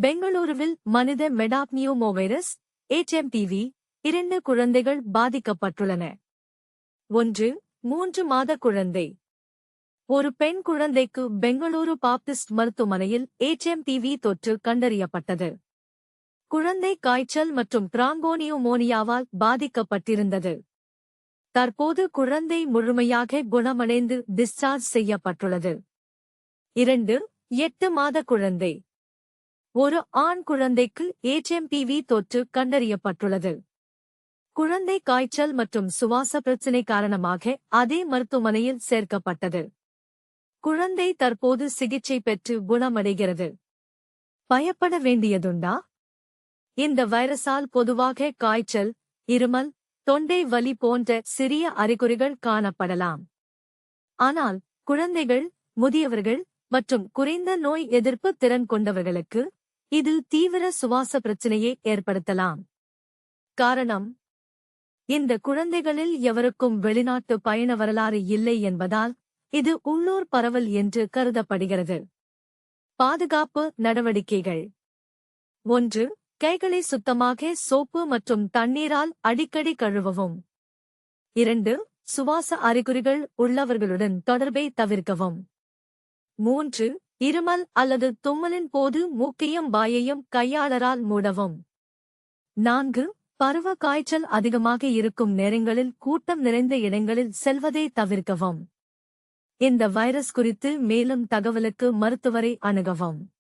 பெங்களூருவில் மனித மெடாப்னியோமோ வைரஸ் இரண்டு குழந்தைகள் பாதிக்கப்பட்டுள்ளன. ஒன்று மூன்று மாத குழந்தை. ஒரு பெண் குழந்தைக்கு பெங்களூரு பாப்டிஸ்ட் மருத்துவமனையில் HMPV தொற்று கண்டறியப்பட்டது. குழந்தை காய்ச்சல் மற்றும் பிராங்கோனியோமோனியாவால் பாதிக்கப்பட்டிருந்தது. தற்போது குழந்தை முழுமையாக குணமடைந்து டிஸ்சார்ஜ் செய்யப்பட்டுள்ளது. இரண்டு எட்டு மாத குழந்தை. ஒரு ஆண் குழந்தைக்கு ஏச்எம்பிவி தொற்று கண்டறியப்பட்டுள்ளது. குழந்தை காய்ச்சல் மற்றும் சுவாச பிரச்சினை காரணமாக அதே மருத்துவமனையில் சேர்க்கப்பட்டது. குழந்தை தற்போது சிகிச்சை பெற்று குணமடைகிறது. பயப்பட வேண்டியதுண்டா? இந்த வைரஸால் பொதுவாக காய்ச்சல் இருமல் தொண்டை வலி போன்ற சிறிய அறிகுறிகள் காணப்படலாம். ஆனால் குழந்தைகள் முதியவர்கள் மற்றும் குறைந்த நோய் எதிர்ப்பு திறன் கொண்டவர்களுக்கு இது தீவிர சுவாச பிரச்சினையை ஏற்படுத்தலாம். காரணம் இந்த குழந்தைகளில் எவருக்கும் வெளிநாட்டு பயண வரலாறு இல்லை என்பதால் இது உள்ளூர் பரவல் என்று கருதப்படுகிறது. பாதுகாப்பு நடவடிக்கைகள். ஒன்று கைகளை சுத்தமாக சோப்பு மற்றும் தண்ணீரால் அடிக்கடி கழுவவும். இரண்டு சுவாச அறிகுறிகள் உள்ளவர்களுடன் தொடர்பை தவிர்க்கவும். மூன்று இருமல் அல்லது தும்மலின் போது மூக்கையும் வாயையும் கையாளரால் மூடவும். நான்கு பருவ காய்ச்சல் அதிகமாக இருக்கும் நேரங்களில் கூட்டம் நிறைந்த இடங்களில் செல்வதை தவிர்க்கவும். இந்த வைரஸ் குறித்து மேலும் தகவலுக்கு மருத்துவரை அணுகவும்.